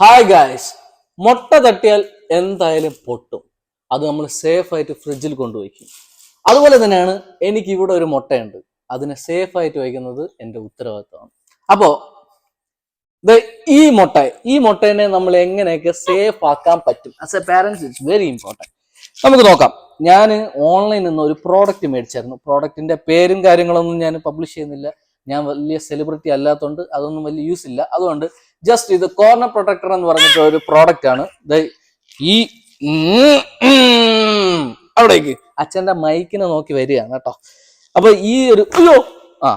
Hi guys മുട്ട തട്ടിയാൽ എന്തായാലും പൊട്ടും. അത് നമ്മൾ സേഫ് ആയിട്ട് ഫ്രിഡ്ജിൽ കൊണ്ടുവയ്ക്കും അതുപോലെ തന്നെയാണ് എനിക്ക് ഇവിടെ ഒരു മുട്ടയുണ്ട്. അതിനെ സേഫ് ആയിട്ട് വയ്ക്കുന്നത് എന്റെ ഉത്തരവാദിത്തമാണ്. അപ്പോ ദേ ഈ മുട്ട ഈ മുട്ടേനെ നമ്മൾ എങ്ങനെയൊക്കെ സേഫ് ആക്കാൻ പറ്റും? As a parents it's very important നമുക്ക് നോക്കാം. ഞാൻ ഓൺലൈനിൽ നിന്ന് ഒരു പ്രോഡക്റ്റ് മേടിച്ചായിരുന്നു. പ്രോഡക്റ്റിന്റെ പേരും കാര്യങ്ങളൊന്നും ഞാൻ പബ്ലിഷ് ചെയ്യുന്നില്ല. ഞാൻ വലിയ സെലിബ്രിറ്റി അല്ലാത്തതുകൊണ്ട് അതൊന്നും വലിയ യൂസ് ഇല്ല. അതുകൊണ്ട് ജസ്റ്റ് ഇത് കോർണർ പ്രൊട്ടക്ടർ എന്ന് പറഞ്ഞിട്ട് ഒരു പ്രോഡക്റ്റ് ആണ്. ഈ അവിടേക്ക്. അച്ഛന്റെ മൈക്കിനെ നോക്കി വരികയാണ് കേട്ടോ. അപ്പൊ ഈ ഒരു അയ്യോ ആ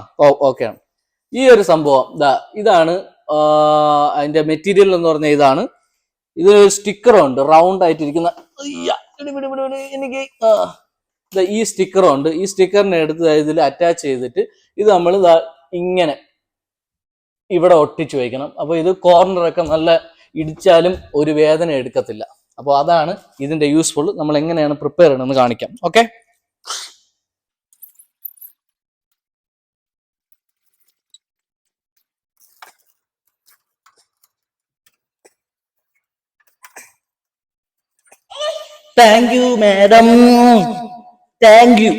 ഓക്കെ ആണ്. ഈ ഒരു സംഭവം ഇതാ ഇതാണ് അതിന്റെ മെറ്റീരിയൽ എന്ന് പറഞ്ഞ ഇതാണ്. ഇത് സ്റ്റിക്കറും ഉണ്ട് റൗണ്ട് ആയിട്ടിരിക്കുന്ന എനിക്ക് ഈ സ്റ്റിക്കറും ഉണ്ട്. ഈ സ്റ്റിക്കറിനെ എടുത്ത് ഇതിൽ അറ്റാച്ച് ചെയ്തിട്ട് ഇത് നമ്മൾ ഇങ്ങനെ ഇവിടെ ഒട്ടിച്ചു വയ്ക്കണം. അപ്പോൾ ഇത് കോർണറൊക്കെ നല്ല ഇടിച്ചാലും ഒരു വേദന എടുക്കത്തില്ല. അപ്പോൾ അതാണ് ഇതിന്റെ യൂസ്ഫുൾ നമ്മൾ എങ്ങനെയാണ് പ്രിപ്പയർ ചെയ്യണമെന്ന് കാണിക്കാം. Okay thank you madam thank you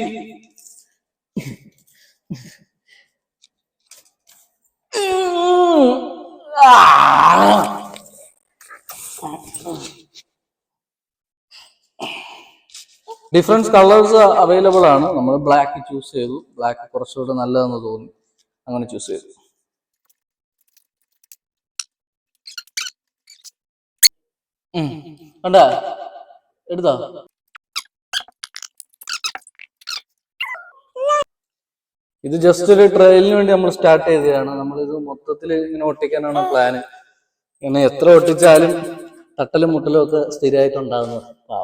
difference colours available ആണ്. നമ്മൾ ബ്ലാക്ക് ചൂസ് ചെയ്തു. ബ്ലാക്ക് കുറച്ചുകൂടെ നല്ലതെന്ന് തോന്നി. അങ്ങനെ ചൂസ് ചെയ്തു. കണ്ട? എടുത്തോ? ഇത് ജസ്റ്റ് ഒരു ട്രയലിന് വേണ്ടി നമ്മൾ സ്റ്റാർട്ട് ചെയ്തതാണ്. നമ്മളിത് മൊത്തത്തിൽ ഇങ്ങനെ ഒട്ടിക്കാനാണ് പ്ലാന് ഇങ്ങനെ എത്ര ഒട്ടിച്ചാലും തട്ടലും മുട്ടലും ഒക്കെ സ്ഥിരമായിട്ട് ഉണ്ടാകുന്നത് പാവം